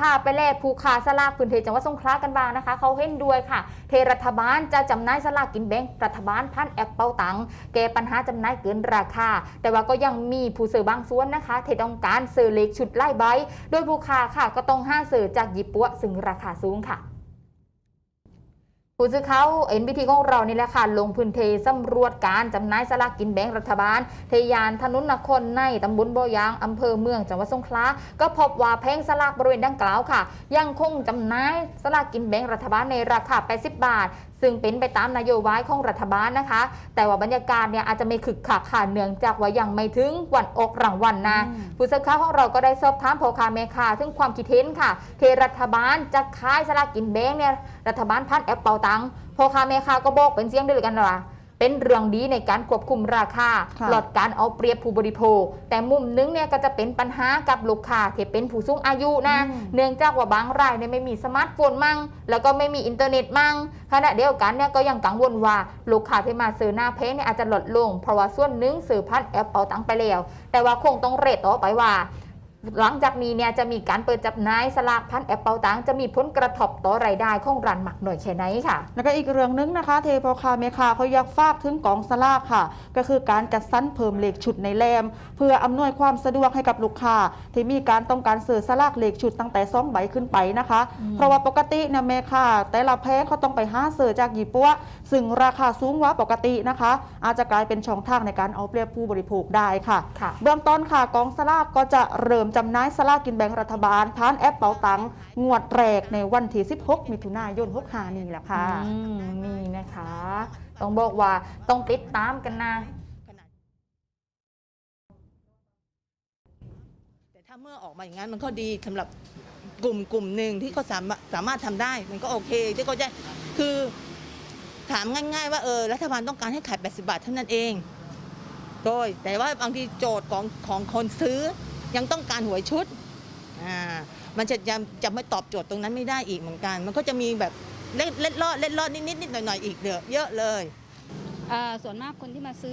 พาไปแลกผู้ค้าสลากพื้นเทจังหวัดสงขลากันบ้างนะคะ เขาเห็นด้วยค่ะ เทรัฐบาลจะจำหน่ายสลากกินแบ่งรัฐบาลพันแอปเป่าตังแก้ปัญหาจำหน่ายเกินราคา แต่ว่าก็ยังมีผู้ซื้อบางส่วนนะคะเทต้องการซื้อเล็กชุดไล่ใบ โดยผู้ค้าค่ะก็ต้องห้าซื้อจากญี่ปุ่นซึ่งราคาสูงค่ะ ผู้สื่อข่าวเอ็นบีทีของเรานี่แหละค่ะ ลงพื้นที่สำรวจการจำหน่ายสลากกินแบ่งรัฐบาลเทยานถนนนครในตำบลบ่อยางอำเภอเมืองจังหวัดสงขลาก็พบว่าแผงสลากบริเวณดังกล่าวค่ะ ยังคงจำหน่ายสลากกินแบ่งรัฐบาลในราคา 80 บาท ซึ่งเป็นไปตามนโยบายของรัฐบาลนะคะ แต่ว่าบรรยากาศเนี่ยอาจจะไม่คึกคักค่ะเนื่องจากว่ายังไม่ถึงวันออกรางวัลนะอืมผู้สื่อข่าวของเราก็ได้สอบถามพ่อค้าแม่ค้าถึงความคิดเห็นค่ะเทรัฐบาลจะขายสลากกินแบ่งเนี่ยรัฐบาลพันแอปเป่าตังค์พ่อค้าแม่ค้าก็บอกเป็นเสียงเดียวกันว่า เป็นเรื่องดีในการควบคุมราคาค่ะลดการเอาเปรียบผู้บริโภค แต่มุมนึงเนี่ยก็จะเป็นปัญหากับลูกค้าที่เป็นผู้สูงอายุนะอืมเนื่องจากว่าบางรายเนี่ยไม่มีสมาร์ทโฟนมั่ง แล้วก็ไม่มีอินเทอร์เน็ตมั่งขณะเดียวกันเนี่ยก็ยังกังวลว่าลูกค้าที่มาซื้อหน้าเพจเนี่ยอาจจะลดลง เพราะว่าส่วนหนึ่งซื้อพันแอปเป่าตังค์ไปแล้ว แต่ว่าคงต้องเรทต่อไปว่า หลังจากนี้เนี่ยจะมีการเปิดจำหน่ายสลากพันแอปเป่าตังค์จะมีผลกระทบต่อรายได้ของร้านหมักหน่อยแค่ไหนค่ะ แล้วก็อีกเรื่องนึงนะคะ เทพอคาเมคาเขาอยากฝากถึงกองสลากค่ะ ก็คือการจัดสรรเพิ่มเลขชุดในแรม เพื่ออำนวยความสะดวกให้กับลูกค้าที่มีการต้องการซื้อสลากเลขชุดตั้งแต่สองใบขึ้นไปนะคะอืมเพราะว่าปกติเนี่ยเมคาแต่ละแพ้เขาต้องไปหาซื้อจากญี่ปุ่นซึ่งราคาสูงกว่าปกตินะคะ อาจจะกลายเป็นช่องทางในการเอาเปรียบผู้บริโภคได้ค่ะค่ะเบื้องต้นค่ะกองสลากก็จะเริ่มจำหน่ายสลากกินแบ่งรัฐบาลผ่านแอปเป๋าตังค์งวดแรกในวันที่ 16 มิถุนายน65นี้แหละค่ะอืมนี่นะคะ ต้องบอกว่าต้องติดตามกันนะแต่ถ้าเมื่อออกมาอย่างนั้นมันก็ดีสำหรับกลุ่มกลุ่มหนึ่งที่เขาสามารถสามารถทำได้มันก็โอเคที่เขาจะคือถามง่าย ๆ ว่าเออรัฐบาลต้องการให้ขาย 80 บาทเท่านั้นเองโดยแต่ว่าบางทีโจทย์ของของคนซื้อ ยังต้องการหวยชุดอ่ามันจะจะจะไม่ตอบโจทย์ตรงนั้นไม่ได้อีกเหมือนกัน มันก็จะมีแบบเล็ดเล็ดลอดเล็ดลอดนิดนิดนิดหน่อยหน่อยอีกเยอะเยอะเลยอ่าส่วนมากคนที่มาซื้อ